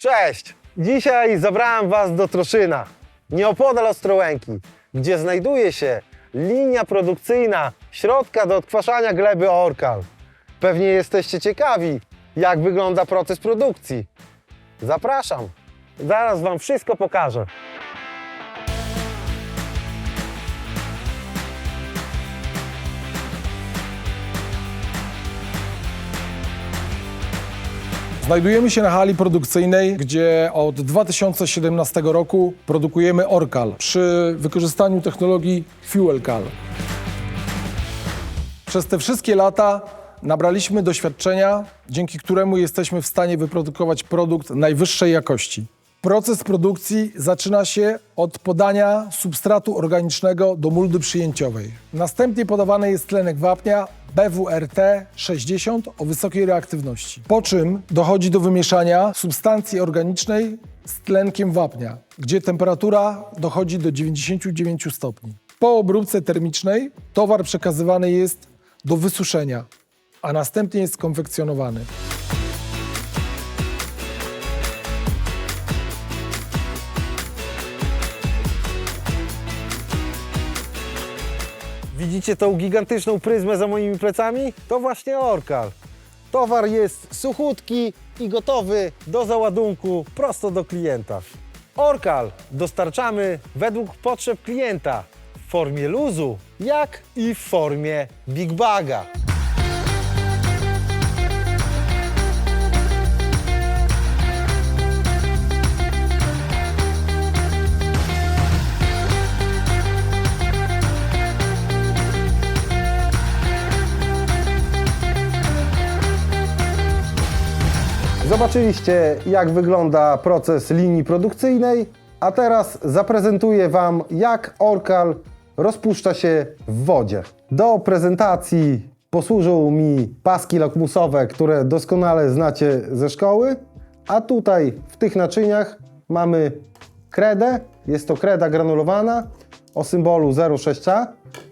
Cześć! Dzisiaj zabrałem Was do Troszyna, nieopodal Ostrołęki, gdzie znajduje się linia produkcyjna środka do odkwaszania gleby Orkal. Pewnie jesteście ciekawi, jak wygląda proces produkcji. Zapraszam, zaraz Wam wszystko pokażę. Znajdujemy się na hali produkcyjnej, gdzie od 2017 roku produkujemy Orkal przy wykorzystaniu technologii FuelCal. Przez te wszystkie lata nabraliśmy doświadczenia, dzięki któremu jesteśmy w stanie wyprodukować produkt najwyższej jakości. Proces produkcji zaczyna się od podania substratu organicznego do muldy przyjęciowej. Następnie podawany jest tlenek wapnia BWRT 60 o wysokiej reaktywności. Po czym dochodzi do wymieszania substancji organicznej z tlenkiem wapnia, gdzie temperatura dochodzi do 99 stopni. Po obróbce termicznej towar przekazywany jest do wysuszenia, a następnie jest konfekcjonowany. Widzicie tą gigantyczną pryzmę za moimi plecami? To właśnie Orkal. Towar jest suchutki i gotowy do załadunku prosto do klienta. Orkal dostarczamy według potrzeb klienta w formie luzu, jak i w formie big baga. Zobaczyliście, jak wygląda proces linii produkcyjnej, a teraz zaprezentuję Wam, jak Orkal rozpuszcza się w wodzie. Do prezentacji posłużą mi paski lakmusowe, które doskonale znacie ze szkoły, a tutaj w tych naczyniach mamy kredę, jest to kreda granulowana o symbolu 0,6A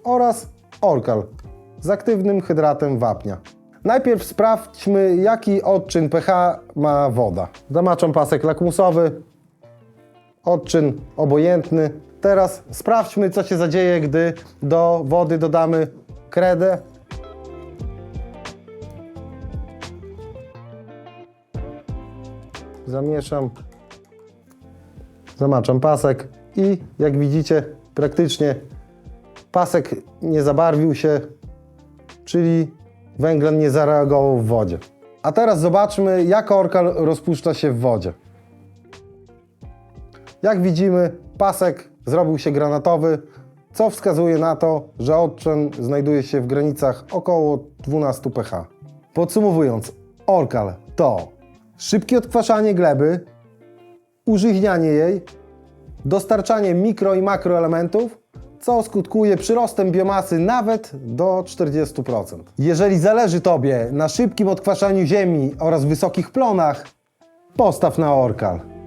oraz Orkal z aktywnym hydratem wapnia. Najpierw sprawdźmy, jaki odczyn pH ma woda. Zamaczam pasek lakmusowy, odczyn obojętny. Teraz sprawdźmy, co się zadzieje, gdy do wody dodamy kredę. Zamieszam, zamaczam pasek i jak widzicie, praktycznie pasek nie zabarwił się, czyli węglan nie zareagował w wodzie. A teraz zobaczmy, jak orkal rozpuszcza się w wodzie. Jak widzimy, pasek zrobił się granatowy, co wskazuje na to, że odczyn znajduje się w granicach około 12 pH. Podsumowując, orkal to szybkie odkwaszanie gleby, użyźnianie jej, dostarczanie mikro i makroelementów, co skutkuje przyrostem biomasy nawet do 40%. Jeżeli zależy Tobie na szybkim odkwaszaniu ziemi oraz wysokich plonach, postaw na Orkal.